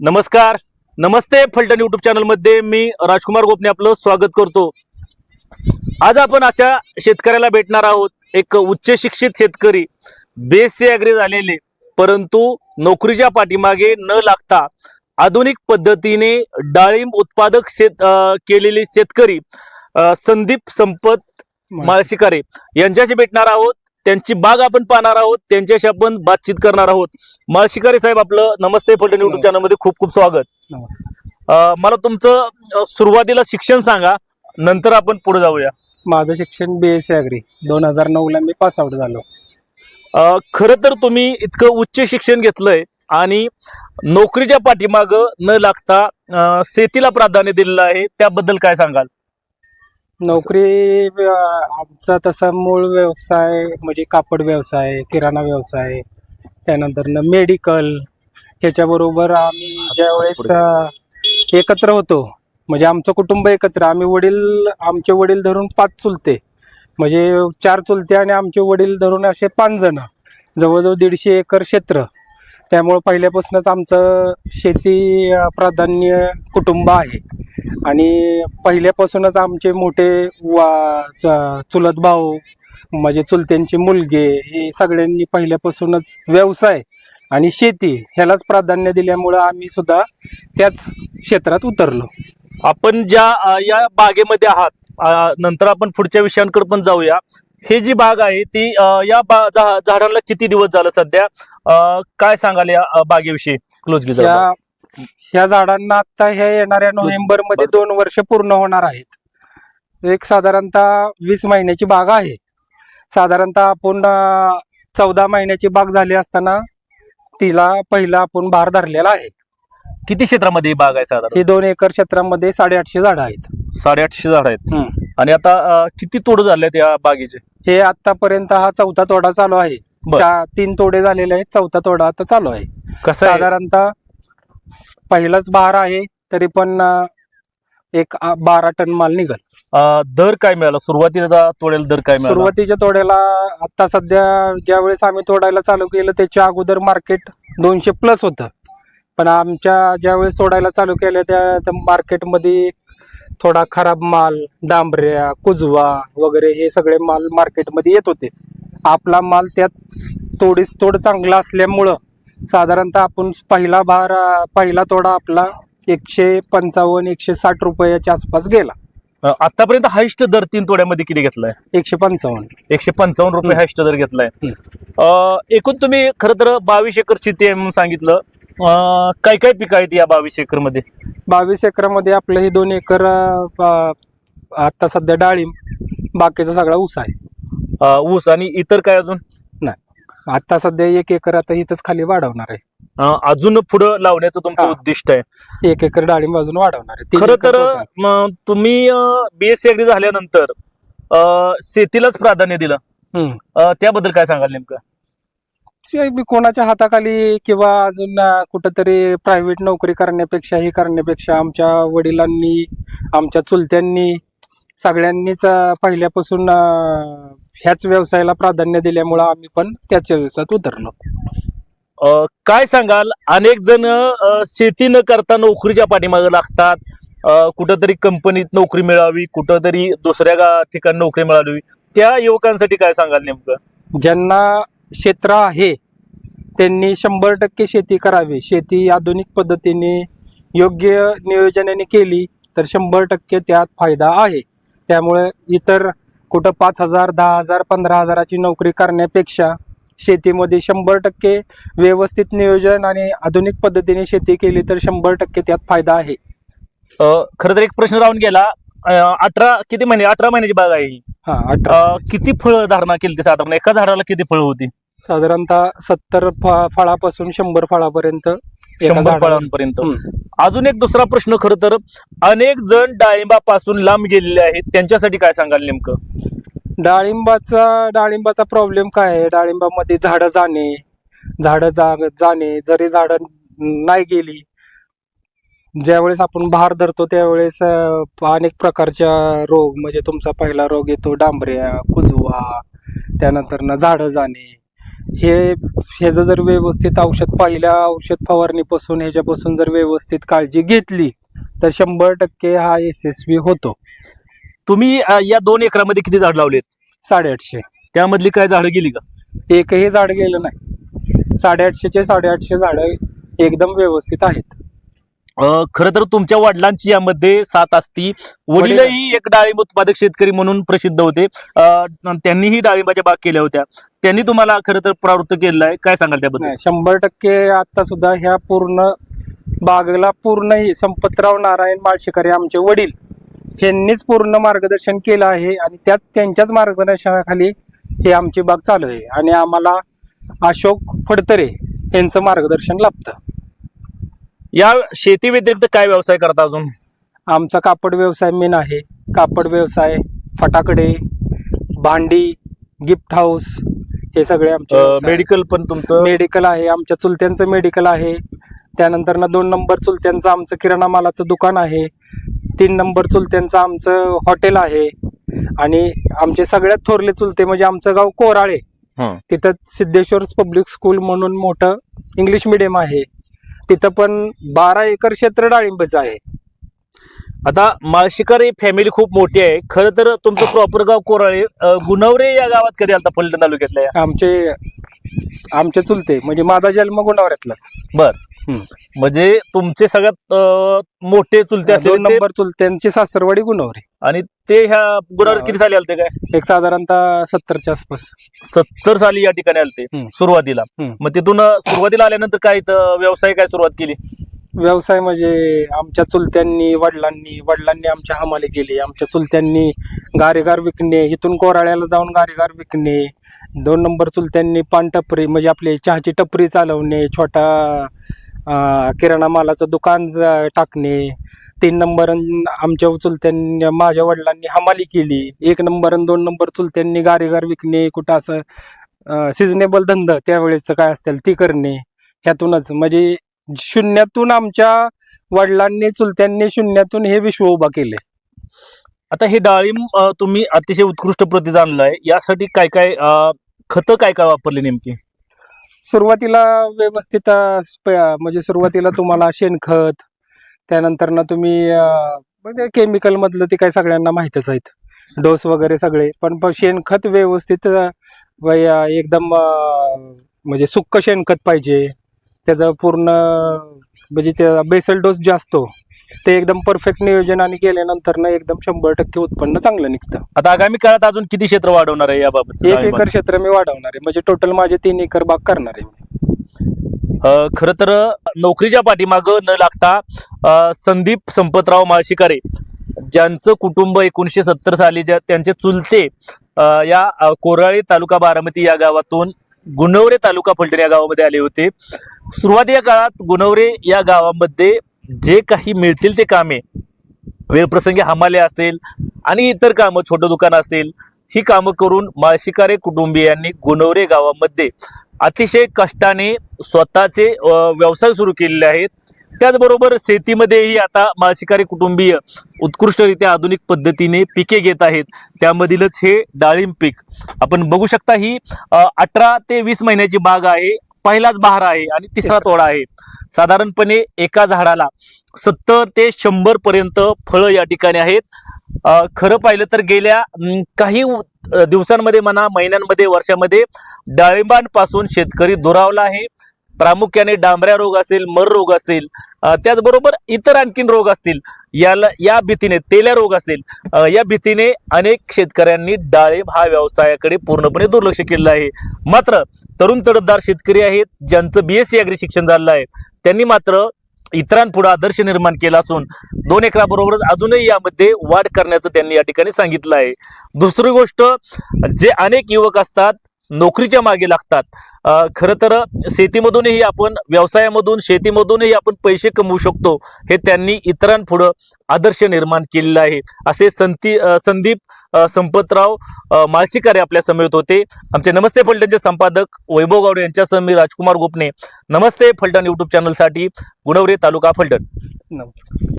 नमस्कार. नमस्ते फलटण युट्यूब चॅनलमध्ये मी राजकुमार गोपने आपलं स्वागत करतो. आज आपण अशा शेतकऱ्याला भेटणार आहोत. एक उच्च शिक्षित शेतकरी बेसचे अग्री झालेले परंतु नोकरीच्या पाठीमागे न लागता आधुनिक पद्धतीने डाळिंब उत्पादक शेत केलेले शेतकरी संदीप संपत माळशिकारे यांच्याशी भेटणार आहोत. त्यांची बाग आपण पाहणार आहोत. त्यांच्याशी आपण बातचीत करणार आहोत. माळशिकारे साहेब आपलं नमस्ते फलटण युट्यूब. चॅनलमध्ये खूप खूप स्वागत. अं, मला तुमचं अं, सुरुवातीला शिक्षण सांगा. नंतर आपण पुढे जाऊया. माझं शिक्षण बी एस सी अग्री दोन हजार नऊ ला मी पास आउट झालो. अं, खरं तर तुम्ही इतकं उच्च शिक्षण घेतलंय आणि नोकरीच्या पाठीमाग न लागता अं, शेतीला प्राधान्य दिलेलं आहे. त्याबद्दल काय सांगाल? नोकरी आमचा तसा मूळ व्यवसाय म्हणजे कापड व्यवसाय किराणा व्यवसाय त्यानंतर मेडिकल ह्याच्याबरोबर आम्ही ज्यावेळेस अं, एकत्र होतो म्हणजे आमचं कुटुंब एकत्र आम्ही वडील आमचे वडील धरून पाच चुलते. म्हणजे चार चुलते आणि आमचे वडील धरून असे पाच जण. जवळजवळ दीडशे एकर क्षेत्र. त्यामुळं पहिल्यापासूनच आमचं शेती प्राधान्य कुटुंब आहे. आणि पहिल्यापासूनच आमचे मोठे वा चुलत भाऊ म्हणजे चुलत्यांचे मुलगे हे सगळ्यांनी पहिल्यापासूनच व्यवसाय आणि शेती ह्यालाच प्राधान्य दिल्यामुळं आम्ही सुद्धा त्याच क्षेत्रात उतरलो. आपण ज्या या बागेमध्ये आहात नंतर आपण पुढच्या विषयांकडे पण जाऊया. हे जी बाग आहे ती या झाडांना किती दिवस झालं सध्या? काय सांगाल या बागेविषयी? क्लोज जरा. ह्या झाडांना आता ह्या येणाऱ्या नोव्हेंबरमध्ये दोन वर्ष पूर्ण होणार आहेत. एक साधारणतः वीस महिन्याची बाग आहे. साधारणतः आपण चौदा महिन्याची बाग झाली असताना तिला पहिला आपण भार धरलेला आहे. किती क्षेत्रामध्ये ही बाग आहे साधारण? ही दोन एकर क्षेत्रामध्ये साडेआठशे झाडं आहेत. साडेआठशे झाड आहेत. आणि आता अं, किती तोड झाले या बागेचे? हे आतापर्यंत हा चौथा तोडा चालू आहे. बर. चा- तीन तोडे झालेले आहेत चौथा तोडा आता चालू आहे. कसं आहे? साधारणतः पहिलाच बहार आहे तरी पण अं, एक आ- बारा टन माल निघल. अं, दर काय मिळाला? सुरुवातीला तोडेल दर काय मिळाला? सुरुवातीच्या तोड्याला आता सध्या ज्या वेळेस आम्ही तोडायला चालू केलं त्याच्या अगोदर मार्केट दोनशे प्लस होतं. पण आमच्या ज्या वेळेस तोडायला चालू केलं त्या मार्केटमध्ये थोडा खराब माल डांबऱ्या कुजवा वगैरे हे सगळे माल मार्केटमध्ये येत होते. आपला माल त्यात तोडीस तोड चांगला असल्यामुळं साधारणतः आपण पहिला भार पहिला तोडा आपला एकशे पंचावन्न एकशे साठ रुपयाच्या आसपास गेला. आतापर्यंत हायस्ट दर तीन तोड्यामध्ये किती घेतलाय? एकशे पंचावन्न. एकशे पंचावन्न रुपये. हायस्ट दर घेतलाय. एकूण तुम्ही खरं तर बावीस एकर शेती आहे म्हणून सांगितलं. अं, काय काय पिकं आहेत या बावीस एकरमध्ये बावीस एकरामध्ये आपलं हे दोन एकर अं, आता सध्या डाळिंब बाकीचा सगळा ऊस आहे. ऊस आणि इतर काय अजून? आता सध्या एक एकर आता इथंच खाली वाढवणार आहे. अं, अजून पुढं लावण्याचं तुमचं हा. उद्दिष्ट आहे. एक एकर डाळिंब अजून वाढवणार आहे. तीन खरं एकर तर total. म, तुम्ही बीएससी अग्री झाल्यानंतर अं, शेतीलाच प्राधान्य दिलं. हम्म. अं, त्याबद्दल काय सांगाल नेमकं? बी कोणाच्या हाताखाली किंवा अजून कुठंतरी प्रायव्हेट नोकरी करण्यापेक्षा हे करण्यापेक्षा आमच्या वडिलांनी आमच्या चुलत्यांनी सगळ्यांनीच पहिल्यापासून ह्याच व्यवसायाला प्राधान्य दिल्यामुळं आम्ही पण त्याच व्यवसायात उतरलो. अं, काय सांगाल? अनेक जण अं, शेती न करता नोकरीच्या पाठीमागे लागतात. अं, कुठंतरी कंपनीत नोकरी मिळावी कुठंतरी दुसऱ्या गा- ठिकाणी नोकरी मिळावी. त्या युवकांसाठी काय सांगाल नेमकं? ज्यांना क्षेत्र आहे. त्यांनी शंभर टक्के शेती करावी. शेती आधुनिक पद्धतीने योग्य नियोजनाने केली तर शंभर टक्के त्यात फायदा आहे. त्यामुळे इतर कुठं पाच हजार दहा हजार पंधरा हजाराची नोकरी करण्यापेक्षा शेतीमध्ये शंभर टक्के व्यवस्थित नियोजन आणि आधुनिक पद्धतीने शेती केली तर शंभर टक्के त्यात फायदा आहे. खरं तर एक प्रश्न राहून गेला. अं, अठरा किती महिने अठरा महिन्याची बाग आहे ही. हा अठरा अं, किती फळ धारणा केली ती साधारण? एका झाडाला किती फळ होती? साधारणतः सत्तर फ- फळापासून शंभर फळापर्यंत एका शंभर झाडाला- फळांपर्यंत. हम्म. अजून एक दुसरा प्रश्न खरं तर अनेक जण डाळिंबापासून लांब गेलेले आहेत. त्यांच्यासाठी काय सांगाल नेमकं? डाळिंबाचा डाळिंबाचा प्रॉब्लेम काय आहे? डाळिंबामध्ये झाडं जाणे झाडं जा जाणे. जरी झाडं नाही गेली ज्यावेळेस आपण बहार धरतो त्यावेळेस अनेक प्रकारच्या रोग म्हणजे तुमचा पहिला रोग येतो डांबऱ्या कुजवा त्यानंतर ना झाडं जाणे. हे ह्याचं जर व्यवस्थित औषध पहिल्या औषध फवारणीपासून ह्याच्यापासून जर व्यवस्थित काळजी घेतली तर शंभर टक्के हा यशस्वी होतो. तुम्ही अ, या दोन एकरामध्ये किती झाड लावलेत? साडेआठशे. त्यामधली काय झाडं गेली का? एकही झाड गेलं नाही. साडेआठशेचे साडेआठशे झाडं एकदम व्यवस्थित आहेत. खरं तर तुमच्या वडिलांची यामध्ये साथ असती. वडीलही एक डाळिंब उत्पादक शेतकरी म्हणून प्रसिद्ध होते. त्यांनीही डाळिंबाच्या बाग केल्या होत्या. त्यांनी तुम्हाला खरं तर प्रवृत्त केलेलं आहे. काय सांगाल त्याबद्दल? शंभर टक्के आता सुद्धा ह्या पूर्ण बागेला पूर्ण ही संपतराव नारायण माळशेकरी आमचे वडील यांनीच पूर्ण मार्गदर्शन केलं आहे आणि त्यात त्यांच्याच मार्गदर्शनाखाली हे आमची बाग चालू आहे. आणि आम्हाला अशोक फडतरे यांचं मार्गदर्शन लाभतं. या शेती व्यतिरिक्त काय व्यवसाय करता अजून? आमचा कापड व्यवसाय मेन आहे. कापड व्यवसाय फटाकडे भांडी गिफ्ट हाऊस हे सगळे आमचे व्यवसाय. मेडिकल पण तुमचं? मेडिकल आहे. आमच्या चुलत्यांचं मेडिकल आहे. त्यानंतर ना दोन नंबर चुलत्यांचं आमचं किराणा मालाचं दुकान आहे. तीन नंबर चुलत्यांचं आमचं हॉटेल आहे. आणि आमचे सगळ्यात थोरले चुलते म्हणजे आमचं गाव कोराळे. हं. तिथं सिद्धेश्वर पब्लिक स्कूल म्हणून मोठं इंग्लिश मिडियम आहे. तिथं पण बारा एकर क्षेत्र डाळिंबाचं आहे आता माळशिकर ही फॅमिली खूप मोठी आहे खरं तर तुमचं प्रॉपर गाव कोराळे गुणवरे या गावात कधी आलता फलटण तालुक्यातल्या? आमचे आमचे चुलते म्हणजे माझा जन्म गुणावऱ्यातलाच बर. म्हणजे तुमचे सगळ्यात अ, मोठे चुलते असले दोन नंबर चुलत्यांची सासरवाडी गुणवरे. आणि ते ह्या गुणवरे किती साली आलते काय? एक साधारणतः सत्तरच्या आसपास. सत्तर साली या ठिकाणी आलते हम्म. सुरुवातीला. हम्म. मग तिथून अ, सुरुवातीला आल्यानंतर काय इथं व्यवसाय काय सुरुवात केली? व्यवसाय म्हणजे आमच्या चुलत्यांनी वडिलांनी वडिलांनी आमच्या हमाली केली. आमच्या चुलत्यांनी गारेगार विकणे इथून कोराळ्याला जाऊन गारेगार विकणे. दोन नंबर चुलत्यांनी पान टपरी म्हणजे आपली चहाची टपरी चालवणे छोटा किराणा मालाचं दुकान टाकणे. तीन नंबर आमच्या चुलत्यांनी माझ्या वडिलांनी हमाली केली. एक नंबर आणि दोन नंबर चुलत्यांनी गारेगार विकणे कुठं असं सिजनेबल धंदा त्यावेळेसचं काय असतील ती करणे. ह्यातूनच म्हणजे शून्यातून आमच्या वडिलांनी चुलत्यांनी शून्यातून हे विश्व उभा केले. आता हे डाळिंब तुम्ही अतिशय उत्कृष्ट प्रती आणलाय. यासाठी काय काय खतं काय काय वापरली नेमकी? सुरुवातीला व्यवस्थित म्हणजे सुरुवातीला तुम्हाला शेणखत त्यानंतर ना तुम्ही म्हणजे केमिकल मधलं ते काय सगळ्यांना माहितच आहेत. डोस वगैरे सगळे. पण प- शेणखत व्यवस्थित वय- एकदम म्हणजे सुक्क शेणखत पाहिजे. त्याचं पूर्ण म्हणजे त्या बेसल डोस जे असतो ते एकदम परफेक्ट नियोजनाने केल्यानंतर ना एकदम शंभर टक्के उत्पन्न चांगलं निघतं. आता आगामी काळात अजून किती क्षेत्र वाढवणार आहे याबाबत एक एकर क्षेत्र मी वाढवणार आहे. म्हणजे टोटल माझे तीन एकर बाग करणार आहे मी. खर तर नोकरीच्या पाठीमाग न लागता अ, संदीप संपतराव माळशिकारे ज्यांचं कुटुंब एकोणीशे सत्तर साली ज्या त्यांचे चुलते अ, या अ, कोराळी तालुका बारामती या गावातून गुणवरे तालुका फलटण या गावामध्ये आले होते. सुरुवातीच्या काळात गुणवरे या गावामध्ये जे काही मिळतील ते कामे वेळप्रसंगी हमाले असेल आणि इतर कामं छोटं दुकान असेल ही कामं करून माळशिकारे कुटुंबियांनी गुणवरे गावामध्ये अतिशय कष्टाने स्वतःचे व्यवसाय सुरू केलेले आहेत. त्याचबरोबर शेतीमध्येही आता माळशिकारी कुटुंबीय उत्कृष्टरित्या आधुनिक पद्धतीने पिके घेत आहेत. त्यामधीलच हे डाळिंब पीक. आपण बघू शकता ही अठरा ते वीस महिन्याची बाग आहे. पहिलाच बहार आहे आणि तिसरा तोडा आहे. साधारणपणे एका झाडाला सत्तर ते शंभर पर्यंत फळं या ठिकाणी आहेत. खरं पाहिलं तर गेल्या काही दिवसांमध्ये म्हणा महिन्यांमध्ये वर्षामध्ये डाळिंबांपासून शेतकरी दुरावला आहे. प्रामुख्याने डांबऱ्या रोग असेल मर रोग असेल त्याचबरोबर इतर आणखीन रोग असतील याला या भीतीने तेल्या रोग असेल या भीतीने अनेक शेतकऱ्यांनी डाळिंब हा व्यवसायाकडे पूर्णपणे दुर्लक्ष केलेलं आहे. मात्र तरुण तडफदार शेतकरी आहेत ज्यांचं बीएससी अग्री शिक्षण झालेलं आहे त्यांनी मात्र इतरांपुढे आदर्श निर्माण केला असून दोन एकराबरोबरच अजूनही यामध्ये वाढ करण्याचं त्यांनी या ठिकाणी सांगितलं आहे. दुसरी गोष्ट जे अनेक युवक असतात नोकरीच्या मागे लागतात. खरं तर शेतीमधूनही आपण व्यवसायामधून शेतीमधूनही आपण पैसे कमवू शकतो. हे त्यांनी इतरांपुढं आदर्श निर्माण केलेलं आहे. असे संती संदीप संपतराव अ, आपल्या समेत होते. आमचे नमस्ते फलटणचे संपादक वैभव गावडे यांच्यासह मी राजकुमार गोपने. नमस्ते फलटण युट्यूब चॅनलसाठी गुणवरे तालुका फलटण. नमस्कार.